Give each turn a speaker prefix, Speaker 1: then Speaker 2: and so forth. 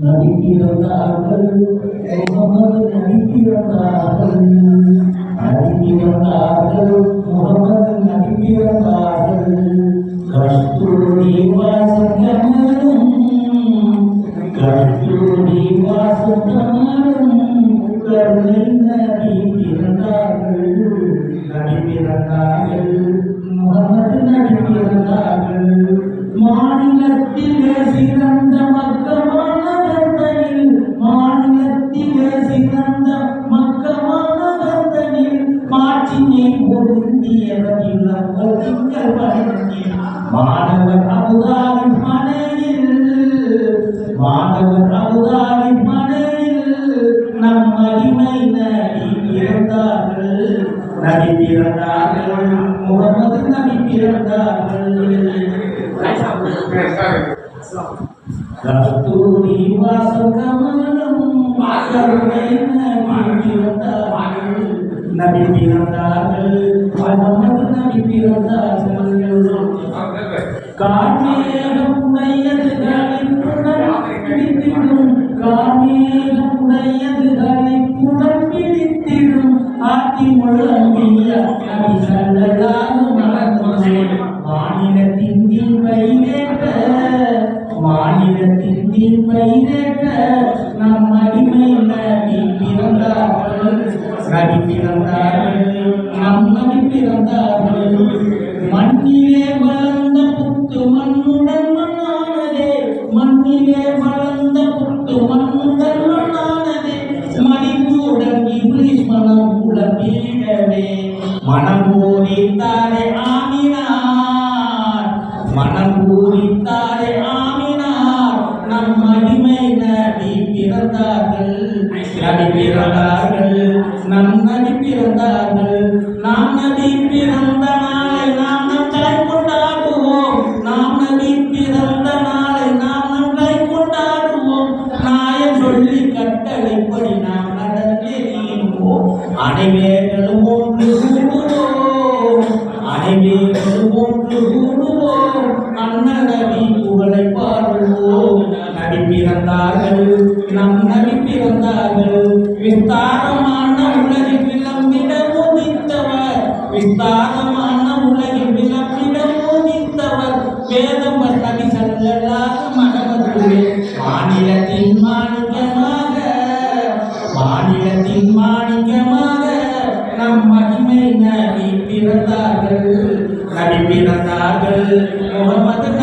Speaker 1: நடிக்கிறார்கள் முகமது நடிக்கிறார்கள் நடிக்கிறார்கள் முகமது நடிக்கிறார்கள் கஸ்தூரி வாசகமரும் கஸ்தூரி வாசகமரும் கருணை நபி பிறந்தார்கள் முகமது மாணவர் அபுதாரின் மனையில் மாணவர் அபுதாரின் மனையில் நம் அடிமை நடி பிறந்தார்கள் நடி பிறந்தார்கள் முகமது நபி பிறந்தார்கள் கஸ்தூரி வாசகமலம் நபி பிறந்தார்கள் நபி பிறந்தார்கள் நம் அடிமை நபி பிறந்தார் நபி பிறந்தார் நம் நபி மண்ணிலே வளர்ந்த புத்து மண்ணுடன் மண்ணானதே. மண்ணிலே வளர்ந்த புத்து மண்ணுடன் மண்ணானதே. மணிக்கூடன் இங்கிலீஷ் மனம் குழப்பீடவே மனம் பூரித்தாரே ஆமினார் மனம் பூரித்தாரே பிறந்தார்கள். நபி பிறந்தார்கள். நம் நபி பிறந்தார்கள். நாம் நபி பிறந்த நாளை நாம் நன்றாய் கொண்டாடுவோம். நாம் நபி பிறந்த நாளை நாம் நன்றாய் கொண்டாடுவோம். நாயன் சொல்லி கட்டளைப்படி நாம் நடந்தேறிவோம் அனைவேர்களும் ஒன்று கூடுவோம். அனைவேர்களும் ஒன்று நம் நபி வந்தார்கள் விஸ்தாரமான உலகில் விளம்பிட உதித்தவர் விஸ்தாரமான உலகில் விளம்பிட உதித்தவர் வேதம் நபி சல்லல்லாஹு மகமதுவே மாநிலத்தின் மாணிக்கமாக மாநிலத்தின் மாணிக்கமாக நம் மகிமை நடி பிறந்தார்கள் நடி பிறந்தார்கள் முகமது